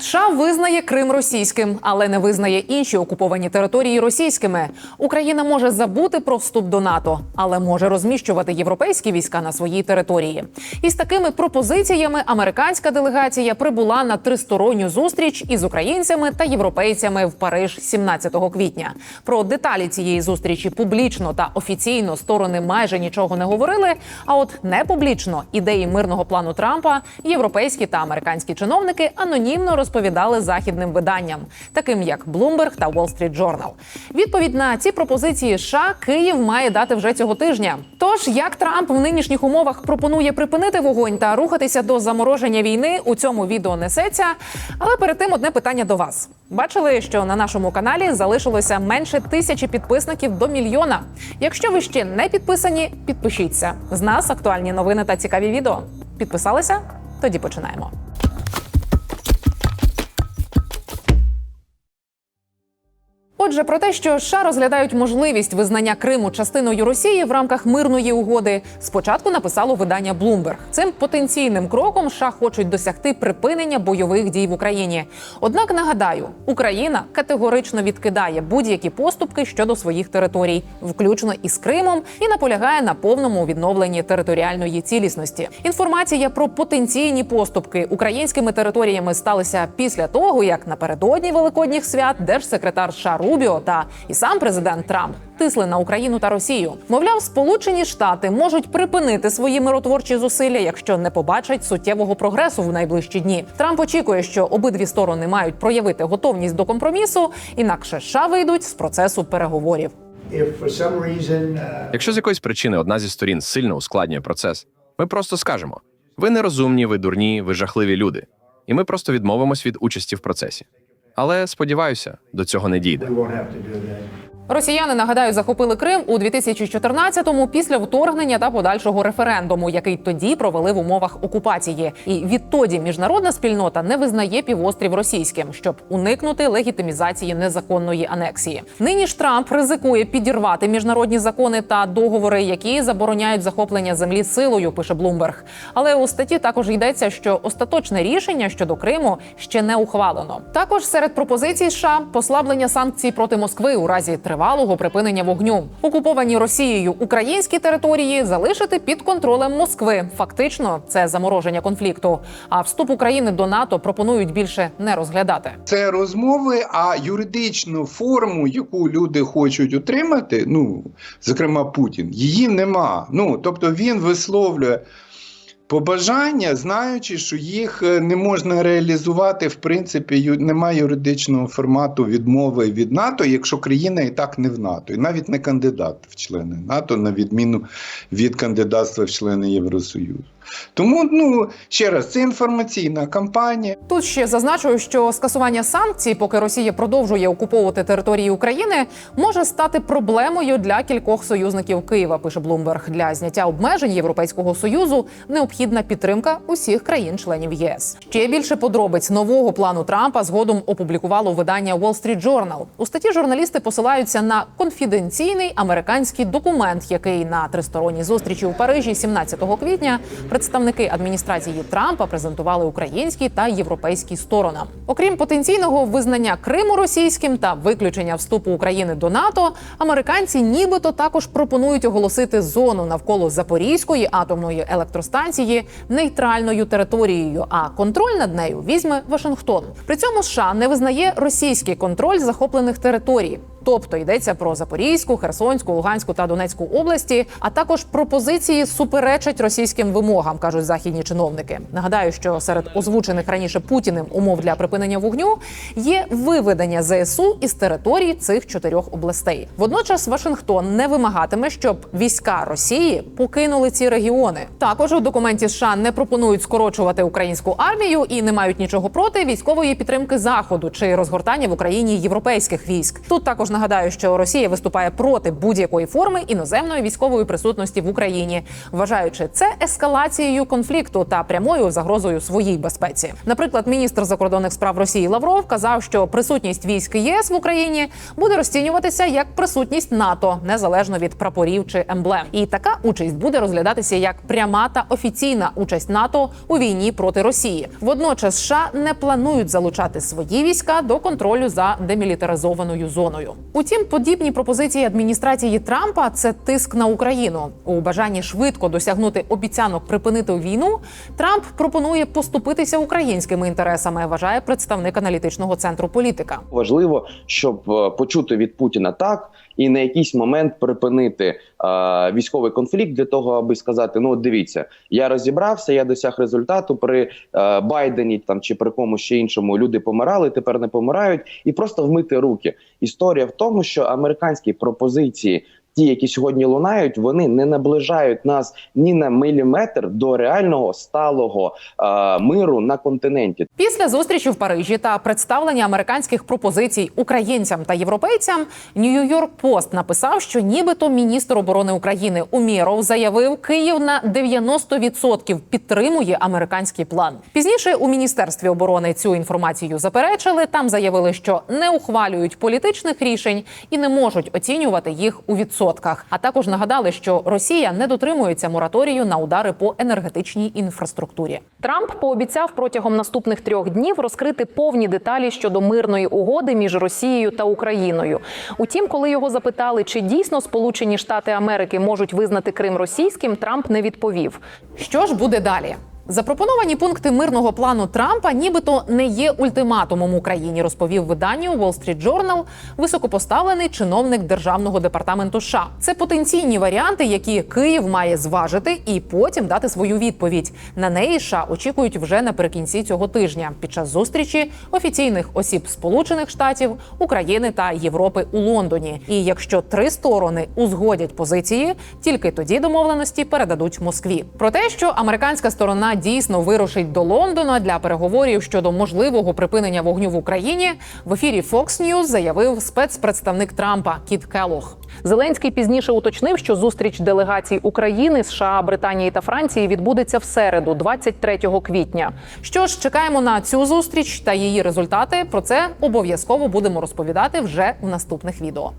США визнає Крим російським, але не визнає інші окуповані території російськими. Україна може забути про вступ до НАТО, але може розміщувати європейські війська на своїй території. І з такими пропозиціями американська делегація прибула на тристоронню зустріч із українцями та європейцями в Париж 17 квітня. Про деталі цієї зустрічі публічно та офіційно сторони майже нічого не говорили. А от не публічно ідеї мирного плану Трампа європейські та американські чиновники анонімно розповідали західним виданням, таким як Bloomberg та Wall Street Journal. Відповідь на ці пропозиції США Київ має дати вже цього тижня. Тож як Трамп в нинішніх умовах пропонує припинити вогонь та рухатися до замороження війни, у цьому відео несеться. Але перед тим одне питання до вас. Бачили, що на нашому каналі залишилося менше тисячі підписників до мільйона. Якщо ви ще не підписані, підпишіться. З нас актуальні новини та цікаві відео. Підписалися? Тоді починаємо. Отже, про те, що США розглядають можливість визнання Криму частиною Росії в рамках мирної угоди, спочатку написало видання Bloomberg. Цим потенційним кроком США хочуть досягти припинення бойових дій в Україні. Однак нагадаю, Україна категорично відкидає будь-які поступки щодо своїх територій, включно із Кримом, і наполягає на повному відновленні територіальної цілісності. Інформація про потенційні поступки українськими територіями сталися після того, як напередодні великодніх свят держсекретар США Рубіо та і сам президент Трамп тисли на Україну та Росію. Мовляв, Сполучені Штати можуть припинити свої миротворчі зусилля, якщо не побачать суттєвого прогресу в найближчі дні. Трамп очікує, що обидві сторони мають проявити готовність до компромісу, інакше США вийдуть з процесу переговорів. Uh, Якщо з якоїсь причини одна зі сторін сильно ускладнює процес, ми просто скажемо: ви нерозумні, ви дурні, ви жахливі люди, і ми просто відмовимось від участі в процесі. Але сподіваюся, до цього не дійде. Росіяни нагадаю захопили Крим у 2014-му після вторгнення та подальшого референдуму, який тоді провели в умовах окупації. І відтоді міжнародна спільнота не визнає півострів російським, щоб уникнути легітимізації незаконної анексії. Нині ж Трамп ризикує підірвати міжнародні закони та договори, які забороняють захоплення землі силою. Пише Блумберг. Але у статті також йдеться, що остаточне рішення щодо Криму ще не ухвалено. Також серед пропозицій США послаблення санкцій проти Москви у разі тривалого припинення вогню. Окуповані Росією українські території залишити під контролем Москви. Фактично, це замороження конфлікту. А вступ України до НАТО пропонують більше не розглядати. Це розмови, а юридичну форму, яку люди хочуть отримати, ну зокрема Путін, її нема. Ну тобто він висловлює побажання, знаючи, що їх е, не можна реалізувати, в принципі, немає юридичного формату відмови від НАТО, якщо країна і так не в НАТО, і навіть не кандидат в члени НАТО, на відміну від кандидатства в члени Євросоюзу. Тому, ну ще раз, це інформаційна кампанія. Тут ще зазначую, що скасування санкцій, поки Росія продовжує окуповувати території України, може стати проблемою для кількох союзників Києва. Пише Блумберг. Для зняття обмежень Європейського союзу необхідна підтримка усіх країн-членів ЄС. Ще більше подробиць нового плану Трампа згодом опублікувало видання Wall Street Journal. У статті журналісти посилаються на конфіденційний американський документ, який на тристоронній зустрічі у Парижі 17 квітня представники адміністрації Трампа презентували українській та європейській сторонам. Окрім потенційного визнання Криму російським та виключення вступу України до НАТО, американці нібито також пропонують оголосити зону навколо Запорізької атомної електростанції нейтральною територією, а контроль над нею візьме Вашингтон. При цьому США не визнає російський контроль захоплених територій. Тобто йдеться про Запорізьку, Херсонську, Луганську та Донецьку області, а також пропозиції суперечать російським вимогам, кажуть західні чиновники. Нагадаю, що серед озвучених раніше Путіним умов для припинення вогню є виведення ЗСУ із території цих чотирьох областей. Водночас Вашингтон не вимагатиме, щоб війська Росії покинули ці регіони. Також у документі США не пропонують скорочувати українську армію і не мають нічого проти військової підтримки заходу чи розгортання в Україні європейських військ. Тут також нагадаю, що Росія виступає проти будь-якої форми іноземної військової присутності в Україні, вважаючи це ескалацією ескалацією конфлікту та прямою загрозою своїй безпеці. Наприклад, міністр закордонних справ Росії Лавров казав, що присутність військ ЄС в Україні буде розцінюватися як присутність НАТО незалежно від прапорів чи емблем. І така участь буде розглядатися як пряма та офіційна участь НАТО у війні проти Росії. Водночас США не планують залучати свої війська до контролю за демілітаризованою зоною. Утім, подібні пропозиції адміністрації Трампа це тиск на Україну у бажанні швидко досягнути обіцянок припинити війну. Трамп пропонує поступитися українськими інтересами. Вважає представник аналітичного центру політика. важливо, щоб е, почути від Путіна так і на якийсь момент припинити е, військовий конфлікт для того, аби сказати: ну дивіться, я розібрався, я досяг результату при е, Байдені там чи при комусь ще іншому. Люди помирали, тепер не помирають, і просто вмити руки. Історія в тому, що американські пропозиції. Ті, які сьогодні лунають, вони не наближають нас ні на міліметр до реального сталого е, миру на континенті. Після зустрічі в Парижі та представлення американських пропозицій українцям та європейцям Нью-Йорк Пост написав, що нібито міністр оборони України Умєров заявив, Київ на 90% підтримує американський план. Пізніше у міністерстві оборони цю інформацію заперечили. Там заявили, що не ухвалюють політичних рішень і не можуть оцінювати їх у відсотках. А також нагадали, що Росія не дотримується мораторію на удари по енергетичній інфраструктурі. Трамп пообіцяв протягом наступних трьох днів розкрити повні деталі щодо мирної угоди між Росією та Україною. Утім, коли його запитали, чи дійсно Сполучені Штати Америки можуть визнати Крим російським, Трамп не відповів. Що ж буде далі? Запропоновані пункти мирного плану Трампа, нібито не є ультиматумом Україні, розповів виданню Wall Street Journal високопоставлений чиновник державного департаменту США. Це потенційні варіанти, які Київ має зважити і потім дати свою відповідь. На неї США очікують вже наприкінці цього тижня під час зустрічі офіційних осіб Сполучених Штатів, України та Європи у Лондоні. І якщо три сторони узгодять позиції, тільки тоді домовленості передадуть Москві. Про те, що американська сторона дійсно вирушить до Лондона для переговорів щодо можливого припинення вогню в Україні, в ефірі Fox News заявив спецпредставник Трампа Кіт Келох. Зеленський пізніше уточнив, що зустріч делегацій України, США, Британії та Франції відбудеться в середу, 23 квітня. Що ж, чекаємо на цю зустріч та її результати. Про це обов'язково будемо розповідати вже в наступних відео.